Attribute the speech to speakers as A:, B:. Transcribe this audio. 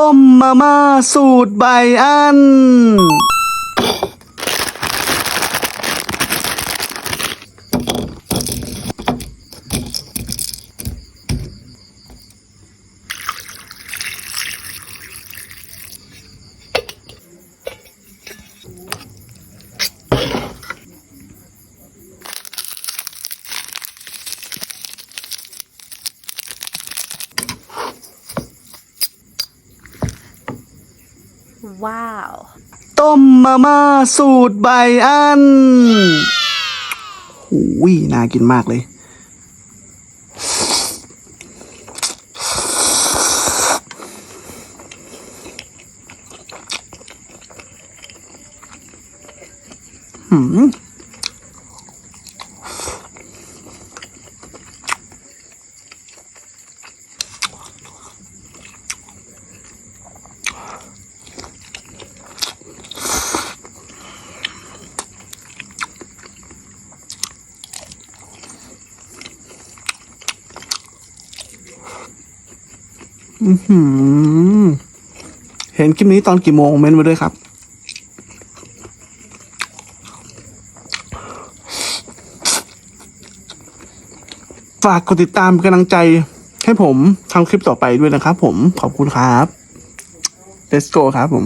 A: ต้มมาม่าสูตรใบอัน
B: ว้าว
A: ต้มมาม่าสูตรใบอันหูยน่ากินมากเลย หืม เห็นคลิปนี้ตอนกี่โมงเม้นมาด้วยครับ ฝากกดติดตามเป็นกำลังใจให้ผมทำคลิปต่อไปด้วยนะครับผมขอบคุณครับ let's go ครับผม